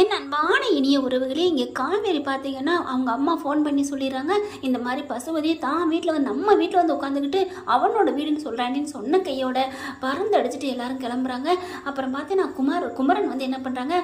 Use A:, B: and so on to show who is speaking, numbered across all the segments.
A: என் அன்பான இனிய உறவுகளே இங்கே காவேரி பார்த்தீங்கன்னா அவங்க அம்மா ஃபோன் பண்ணி சொல்லிடுறாங்க இந்த மாதிரி பசுபதியை தான் வீட்டில் வந்து நம்ம வீட்டில் வந்து உட்காந்துக்கிட்டு அவனோட வீடுன்னு சொல்கிறாண்டின்னு சொன்ன கையோட பறந்து அடிச்சுட்டு எல்லாரும் கிளம்புறாங்க. அப்புறம் பார்த்தீங்கன்னா குமார் குமரன் வந்து என்ன பண்ணுறாங்க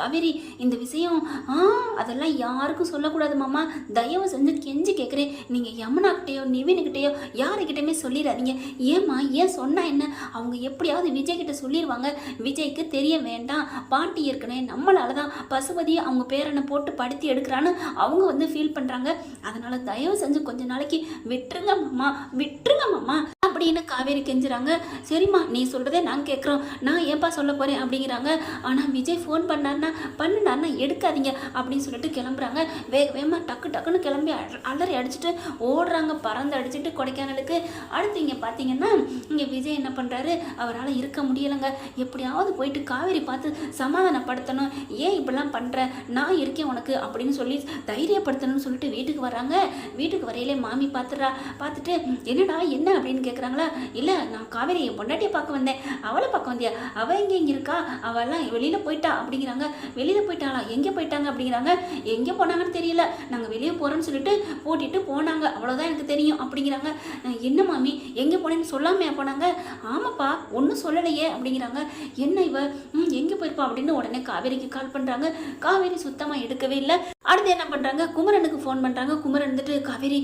A: காவேரி இந்த விஷயம் ஆ அதெல்லாம் யாருக்கும் சொல்லக்கூடாது மாமா. தயவு செஞ்சு கெஞ்சி கேட்குறேன் நீங்கள் யமுனாக்கிட்டேயோ நிவினுக்கிட்டேயோ யாருக்கிட்டையுமே சொல்லிடாதீங்க. ஏம்மா ஏன் சொன்னால் என்ன? அவங்க எப்படியாவது விஜய் கிட்ட சொல்லிடுவாங்க விஜய்க்கு தெரிய வேண்டாம். பாட்டி ஏற்கனவே நம்மளால தான் பசுபதி அவங்க பேரனை போட்டு படுத்தி எடுக்கிறான்னு அவங்க வந்து ஃபீல் பண்ணுறாங்க அதனால தயவு செஞ்சு கொஞ்ச நாளைக்கு விட்டுருங்க மாமா விட்டுருங்க மாமா. அப்படின்னு காவேரி கெஞ்சுறாங்க. சரிம்மா நீ சொல்கிறதே நாங்கள் கேட்குறோம் நான் ஏன்பா சொல்ல போகிறேன் அப்படிங்கிறாங்க. ஆனால் விஜய் ஃபோன் பண்ணாருன்னா பண்ணினாருன்னா எடுக்காதீங்க அப்படின்னு சொல்லிட்டு கிளம்புறாங்க. வேக வேகமாக டக்கு டக்குன்னு கிளம்பி அலறி அடிச்சுட்டு ஓடுறாங்க. பறந்து அடிச்சுட்டு கொடைக்கானலுக்கு. அடுத்து இங்கே பார்த்தீங்கன்னா இங்கே விஜய் என்ன பண்ணுறாரு அவரால் இருக்க முடியலைங்க. எப்படியாவது போயிட்டு காவேரி பார்த்து சமாதானப்படுத்தணும். ஏன் இப்படிலாம் பண்ணுற நான் இருக்கேன் உனக்கு அப்படின்னு சொல்லி தைரியப்படுத்தணும்னு சொல்லிட்டு வீட்டுக்கு வராங்க வீட்டுக்கு வரையிலே மாமி பார்த்துறா பார்த்துட்டு என்னடா என்ன? அப்படின்னு கேட்குறாங்களா இல்லை நான் காவேரி என் பொண்டாட்டியை பார்க்க வந்தேன். அவளை பார்க்க வந்தியா? அவள் எங்கே இங்கே இருக்கா? அவள்லாம் வெளியில் போயிட்டா? அப்படிங்கிறாங்க. வெளியில் போயிட்டாளா? எங்கே போயிட்டாங்க? அப்படிங்கிறாங்க. எங்கே போனாங்கன்னு தெரியல. நாங்கள் வெளியே போகிறோன்னு சொல்லிட்டு போட்டிட்டு போனாங்க. அவ்வளோதான் எனக்கு தெரியும். அப்படிங்கிறாங்க. என்ன மாமி? எங்கே போனேன்னு சொல்லாமையா போனாங்க? ஆமாப்பா ஒன்றும் சொல்லலையே. அப்படிங்கிறாங்க. என்ன இவ? எங்கே போயிருப்பா? அப்படின்னு உடனே காவேரிக்கு கால் பண்ணுறாங்க காவேரி சுத்தமாக எடுக்கவே இல்லை. அடுத்து என்ன பண்ணுறாங்க குமரனுக்கு ஃபோன் பண்ணுறாங்க குமரன் வந்துட்டு காவேரி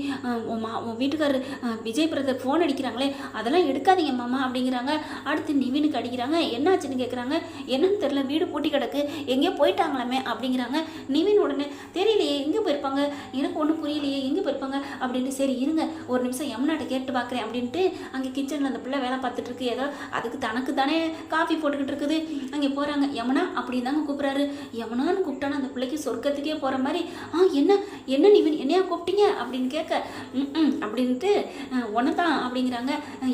A: உன் மா உன் வீட்டுக்காரர் விஜய் பிரதர் ஃபோன் அடிக்கிறாங்களே அதெல்லாம் எடுக்காதீங்க மாமா அப்படிங்கிறாங்க. அடுத்து நிவினுக்கு அடிக்கிறாங்க. என்னாச்சுன்னு கேட்குறாங்க என்னன்னு தெரில வீடு பூட்டி கிடக்கு. எங்கேயோ போயிட்டாங்களாமே அப்படிங்கிறாங்க. நிவின் உடனே தெரியலையே எங்கே போயிருப்பாங்க? எனக்கு ஒன்றும் புரியலையே எங்கே போயிருப்பாங்க? அப்படின்ட்டு சரி இருங்க. ஒரு நிமிஷம் யமுனாட்ட கேட்டு பார்க்குறேன் அப்படின்ட்டு அங்கே கிச்சனில் அந்த பிள்ளை வேலை பார்த்துட்டு இருக்கு. ஏதோ அதுக்கு தனக்கு தானே காஃபி போட்டுக்கிட்டு இருக்குது. அங்கே போகிறாங்க யமுனா அப்படின்னு தாங்க கூப்பிட்றாரு. யமுனான்னு கூப்பிட்டானா அந்த பிள்ளைக்கு சொர்க்கத்துக்கே போகிற மாதிரி ஆ என்ன என்ன நிவின் என்னையா கூப்பிட்டீங்க? அப்படின்னு கேட்க ம் அப்படின்ட்டு ஒன்று தான் அப்படிங்கிறாங்க.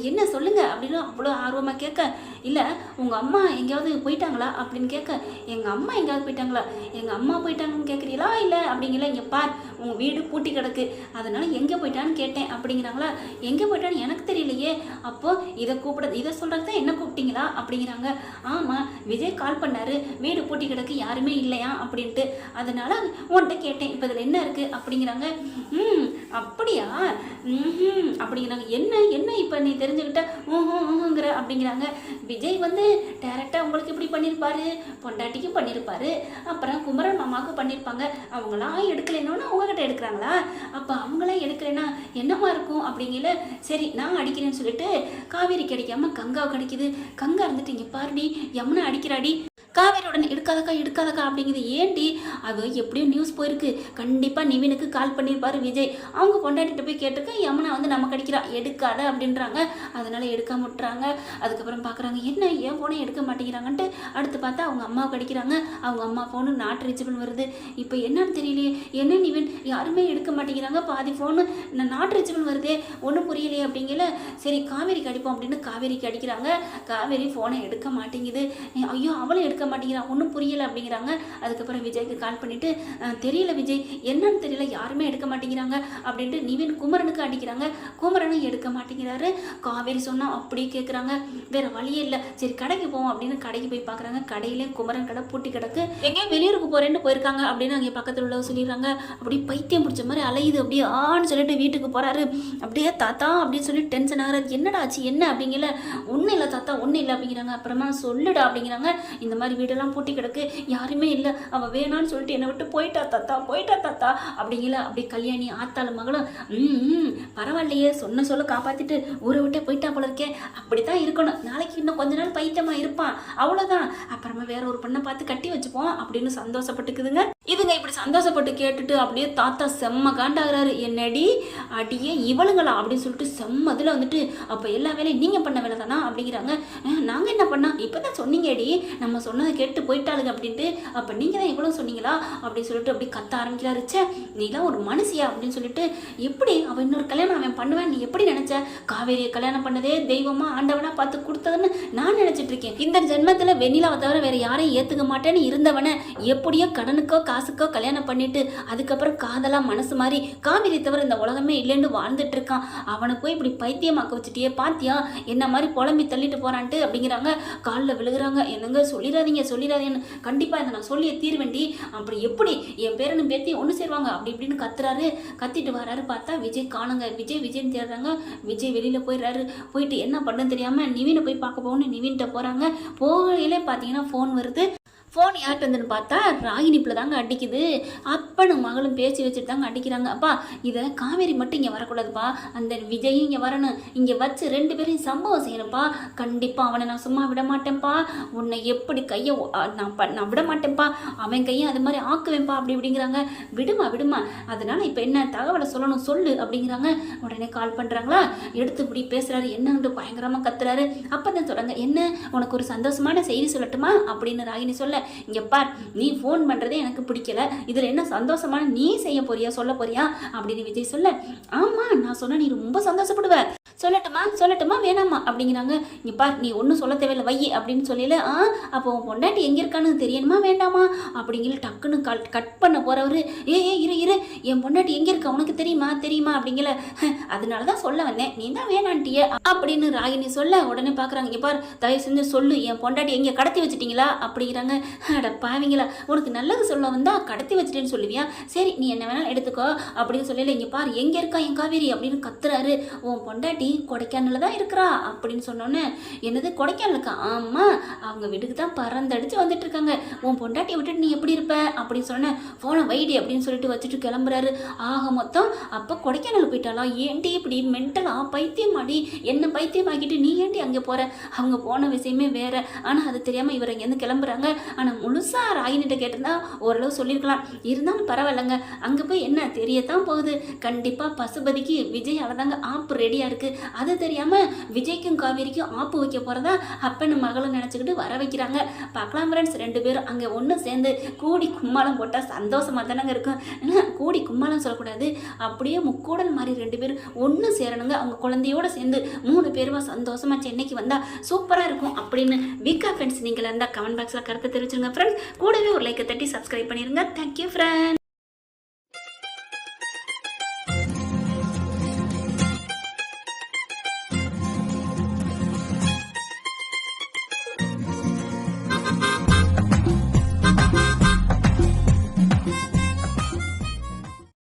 A: என்ன சொல்லுங்க? அப்படின்னு அவ்வளோ ஆர்வமாக கேட்க இல்லை உங்கள் அம்மா எங்கேயாவது போயிட்டாங்களா? அப்படின்னு கேட்க எங்கள் அம்மா எங்கேயாவது போயிட்டாங்களா? எங்கள் அம்மா போயிட்டாங்கன்னு கேட்குறீங்களா? இல்லை அப்படிங்கல இங்கே பார் உங்கள் வீடு பூட்டி கிடக்கு. அதனால எங்கே போயிட்டான்னு கேட்டேன் அப்படிங்கிறாங்களா. எங்கே போயிட்டான்னு எனக்கு தெரியலையே. அப்போது இதை கூப்பிட இதை சொல்கிறது தான் என்ன கூப்பிட்டீங்களா? அப்படிங்கிறாங்க. ஆமாம் விஜய் கால் பண்ணாரு. வீடு பூட்டி கிடக்கு யாருமே இல்லையா? அப்படின்ட்டு. அதனால அவங்கள்ட்ட கேட்டேன் இப்போ இதில் என்ன இருக்குது அப்படிங்கிறாங்க ம் அப்படியா? ம் அப்படிங்கிறாங்க. என்ன என்ன இப்போ நீ தெரிஞ்சுக்கிட்ட? ஊங்கிற அப்படிங்கிறாங்க. விஜய் வந்து டேரெக்டாக உங்களுக்கு எப்படி பண்ணியிருப்பாரு பொண்டாட்டிக்கும் பண்ணியிருப்பாரு அப்புறம் குமரன் மாமாவுக்கு பண்ணியிருப்பாங்க அவங்களாம் எடுக்கலைன்னொன்னு உங்ககிட்ட எடுக்கிறாங்களா? அப்போ அவங்களாம் எடுக்கலைன்னா என்னமா இருக்கும்? அப்படிங்கல சரி நான் அடிக்கிறேன்னு சொல்லிட்டு காவேரி கிடைக்காம கங்காவுக்கு அடிக்குது கங்கா இருந்துட்டு இங்கே பாருடி யமுனா அடிக்கிறாடி காவேரி உடனே எடுக்காதக்கா எடுக்காதக்கா அப்படிங்குது. ஏன்டி அது எப்படியோ நியூஸ் போயிருக்கு. கண்டிப்பாக நிவினுக்கு கால் பண்ணியிருப்பாரு விஜய். அவங்க பொண்டாட்டிகிட்ட போய் கேட்டிருக்க யமுனா வந்து நம்ம அடிக்கிறா எடுக்காத அப்படின்றாங்க. அதனால எடுக்காம விட்டுறாங்க. அதுக்கப்புறம் பார்க்குறாங்க என்ன? ஏன் ஃபோனை எடுக்க மாட்டேங்கிறாங்கன்ட்டு? அடுத்து பார்த்தா அவங்க அம்மாவுக்கு அடிக்கிறாங்க அவங்க அம்மா ஃபோனு நாட் ரீச்சபிள் வருது. இப்போ என்னன்னு தெரியலையே. என்ன நிவின்? யாருமே எடுக்க மாட்டேங்கிறாங்க. பாதி ஃபோனு நாட் ரீச்சபிள் வருதே. ஒன்றும் புரியலையே அப்படிங்கல. சரி காவேரிக்கு அடிப்போம் அப்படின்னு காவேரிக்கு அடிக்கிறாங்க. காவேரி ஃபோனை எடுக்க மாட்டேங்குது. ஐயோ அவளும் எடுக்க மாட்டேங்கிறா ஒன்றும் புரியலை அப்படிங்கிறாங்க. அதுக்கப்புறம் விஜய்க்கு கால் பண்ணிட்டு "அஹ், தெரியல விஜய் என்னன்னு தெரியல யாருமே எடுக்க மாட்டேங்கிறாங்க அப்படின்ட்டு நிவின் குமரனுக்கு அடிக்கிறாங்க. குமரனும் எடுக்க மாட்டேங்கிறாரு. காவேரி சொன்னால் அப்படியே கேட்குறாங்க வேற வழியே இல்லை. சரி கடைக்கு போவோம் அப்படின்னு கடைக்கு போய் பார்க்குறாங்க கடையிலே குமரன் கடை பூட்டி கிடக்கு. எங்கேயோ வெளியூருக்கு போகிறேன்னு போயிருக்காங்க அப்படின்னு அங்கே பக்கத்தில் உள்ளவங்க சொல்லிடுறாங்க. அப்படியே பைத்தியம் பிடிச்ச மாதிரி அலையுது. அப்படியே ஆன்னு சொல்லிட்டு வீட்டுக்கு போகிறாரு அப்படியே தாத்தா அப்படின்னு சொல்லி டென்ஷன் ஆகுறாரு. என்னடா ஆச்சு? என்ன? அப்படிங்கல. ஒன்றும் இல்லை தாத்தா ஒன்றும் இல்லை அப்படிங்கிறாங்க. அப்புறமா சொல்லுடா அப்படிங்கிறாங்க. இந்த மாதிரி வீடெல்லாம் பூட்டி கிடக்கு. யாருமே இல்லை. அவள் வேணான்னு சொல்லிட்டு என்னை விட்டு போயிட்டா தாத்தா போயிட்டா தாத்தா. அப்படிங்கல அப்படி கல்யாணி ஆத்தாள் மகளும் ம் ம், பரவாயில்லையே. சொன்ன சொல்ல காப்பாற்றிட்டு ஊரை விட்டே போயிட்டா போல இருக்கே. அப்படித்தான் இருக்கணும். நாளைக்கு இன்னும் கொஞ்ச நாள் பைத்தியமாக இருப்பான் அவ்வளோதான் அப்புறமா வேற ஒரு பொண்ணை பார்த்து கட்டி வச்சுப்போம். அப்படின்னு சந்தோஷப்பட்டுக்குதுங்க. இதுங்க இப்படி சந்தோஷப்பட்டு கேட்டுட்டு அப்படியே தாத்தா செம்ம காண்டாகிறாரு. என்னடி? அடியே இவளுங்களா? அப்படின்னு சொல்லிட்டு செம்ம இதில் வந்துட்டு அப்போ எல்லா வேலையும் நீங்கள் பண்ண வேலை தானா? அப்படிங்கிறாங்க. நாங்கள் என்ன பண்ணோம் இப்போ தான் சொன்னீங்கடி. நம்ம சொன்னதை கேட்டு போயிட்டாளுங்க அப்படின்ட்டு அப்போ நீங்கள் தான் இவ்வளோ சொன்னீங்களா? அப்படின்னு சொல்லிட்டு அப்படி கத்த ஆரம்பிக்கிறாரு. நீ நீலாம் ஒரு மனுஷியா? அப்படின்னு சொல்லிட்டு எப்படி அவன் இன்னொரு கல்யாணம் அவன் பண்ணுவேன் நீ எப்படி நினச்ச? காவேரியை கல்யாணம் பண்ணதே தெய்வமா ஆண்டவனா பார்த்து கொடுத்ததுன்னு நான் நினச்சிட்டு இருக்கேன். இந்த ஜென்மத்தில் வெண்ணிலாவை தவிர வேற யாரையும் ஏற்றுக்க மாட்டேன்னு இருந்தவனை எப்படியோ கடனுக்கோ கா காசுக்கோ கல்யாணம் பண்ணிட்டு அதுக்கப்புறம் காதலாக மனசு மாதிரி காவிரி தவிர இந்த உலகமே இல்லைன்னு வாழ்ந்துட்டு இருக்கான். அவனை போய் இப்படி பைத்தியமாக்க வச்சுட்டியே பாத்தியா? என்ன மாதிரி புலம்பி தள்ளிட்டு போறான்ட்டு அப்படிங்கிறாங்க. காலில் விழுகுறாங்க. என்னங்க சொல்லிடாதீங்க சொல்லிடாதீங்கன்னு கண்டிப்பாக இதை நான் சொல்லியே தீர்வேண்டி அப்படி எப்படி என் பேரனும் பேத்தி ஒன்று சேருவாங்க? அப்படி இப்படின்னு கத்துறாரு. கத்திட்டு வராரு பார்த்தா விஜய் காணுங்க. விஜய் விஜய்னு தேடுறாங்க. விஜய் வெளியில் போயிடுறாரு. போயிட்டு என்ன பண்ணுன்னு தெரியாமல் நிவினை போய் பார்க்க போகணும்னு நிவீன்கிட்ட போகிறாங்க போகையிலே பார்த்தீங்கன்னா ஃபோன் வருது. ஃபோன் யார்கிட்ட வந்துன்னு பார்த்தா ராகினிப்பில் தாங்க அடிக்குது. அப்பனும் மகளும் பேசி வச்சுட்டு தாங்க அடிக்கிறாங்க. அப்பா இதை காவேரி மட்டும் இங்கே வரக்கூடாதுப்பா. அந்த விஜயும் இங்கே வரணும். இங்கே வச்சு ரெண்டு பேரையும் சம்பவம் செய்யணும்ப்பா கண்டிப்பாக அவனை நான் சும்மா விட மாட்டேன்ப்பா. உன்னை எப்படி கையை நான் ப நான் விட மாட்டேன்ப்பா. அவன் கையை அது மாதிரி ஆக்குவேன்ப்பா அப்படி இப்படிங்கிறாங்க. விடுமா விடுமா. அதனால் இப்போ என்ன தகவலை சொல்லணும் சொல்லு அப்படிங்கிறாங்க. உடனே கால் பண்ணுறாங்களா எடுத்து இப்படி பேசுகிறாரு என்னன்ட்டு பயங்கரமாக கத்துறாரு. அப்போ தான் சொல்கிறாங்க என்ன? உனக்கு ஒரு சந்தோஷமான செய்தி சொல்லட்டுமா? அப்படின்னு ராகினி சொல்ல இங்கே பார் நீ ஃபோன் பண்ணுறதே எனக்கு பிடிக்கல. இதில் என்ன சந்தோஷமான நீ செய்ய போறியா சொல்ல போறியா? அப்படின்னு விஜய் சொல்ல ஆமாம் நான் சொன்ன நீ ரொம்ப சந்தோஷப்படுவ. சொல்லட்டுமா? சொல்லட்டுமா? வேணாமா? அப்படிங்கிறாங்க. இங்கே பார் நீ ஒன்றும் சொல்ல தேவையில்ல வை அப்படின்னு சொல்லல ஆ அப்போ உன் பொண்டாட்டி எங்கே இருக்கான்னு தெரியணுமா? வேண்டாமா? அப்படிங்கிற டக்குன்னு கட் கட் பண்ண போகிறவர் ஏ ஏ இரு இரு. என் பொண்டாட்டி எங்கே இருக்கா? உனக்கு தெரியுமா? தெரியுமா? அப்படிங்கிற அதனால தான் சொல்ல வந்தேன். நீ தான் வேணான்ட்டிய. அப்படின்னு ராகினி சொல்ல உடனே பார்க்குறாங்க இங்கே பார் தயவு செஞ்சு சொல்லு. என் பொண்டாட்டி எங்கே கடத்தி வச்சிட்டிங்களா? அப்படிங்கிறாங்க. அட பாவிங்களா உனக்கு நல்லது சொல்ல வந்தா கடத்தி வச்சிட்டேன்னு சொல்லுவியா? சரி நீ என்ன வேணாலும் எடுத்துக்கோ. அப்படின்னு சொல்லல இங்கே பார் எங்கே இருக்கா? என் காவேரி? அப்படின்னு கத்துறாரு. உன் பொண்டாட்டி கொடைக்கானலில் தான் இருக்கிறா? அப்படின்னு சொன்னோன்னே என்னது கொடைக்கானலுக்கா ஆமாம் அவங்க வீட்டுக்கு தான் பறந்தடிச்சு வந்துட்டு இருக்காங்க. உன் பொண்டாட்டியை விட்டுட்டு நீ எப்படி இருப்ப? அப்படின்னு சொன்னேன் ஃபோனை வைடி அப்படின்னு சொல்லிட்டு வச்சுட்டு கிளம்புறாரு. ஆக மொத்தம் அப்போ கொடைக்கானல் போயிட்டாலாம் ஏன்டி இப்படி மென்டலா பைத்தியம் ஆடி என்ன பைத்தியம் ஆக்கிட்டு நீ ஏன்டி அங்கே போற? அவங்க போன விஷயமே வேற. ஆனால் அது தெரியாமல் இவர் இங்கேருந்து கிளம்புறாங்க. ஆனால் முழுசா ராகினிட்ட கேட்டிருந்தா ஓரளவு சொல்லியிருக்கலாம். இருந்தாலும் பரவாயில்லைங்க. அங்கே போய் என்ன தெரியத்தான் போகுது. கண்டிப்பாக பசுபதிக்கு விஜய் தாங்க ஆப்பு ரெடியாக இருக்குது அது தெரியாமல் விஜய்க்கும் காவேரிக்கும் ஆப்பு வைக்க போகிறதா அப்பன்னு மகளும் நினச்சிக்கிட்டு வர வைக்கிறாங்க. பார்க்கலாம் ஃப்ரெண்ட்ஸ் ரெண்டு பேரும் அங்கே ஒன்று சேர்ந்து கூடி கும்மாளம் போட்டால் சந்தோஷமாக தானங்க இருக்கும். கூடி கும்மாளம் சொல்லக்கூடாது. அப்படியே முக்கூடல் மாதிரி ரெண்டு பேரும் ஒன்று சேரணுங்க. அவங்க குழந்தையோட சேர்ந்து மூணு பேருமா சந்தோஷமாக சென்னைக்கு வந்தால் சூப்பராக இருக்கும் அப்படின்னு வீக்கா ஃப்ரெண்ட்ஸ் நீங்கள் இருந்தால் கமெண்ட் பாக்ஸில் கருத்தை தெரிவிச்சுங்க ஃப்ரெண்ட்ஸ் கூடவே ஒரு லைக்கை தட்டி சப்ஸ்கிரைப் பண்ணிடுங்க தேங்க்யூ ஃப்ரெண்ட்ஸ்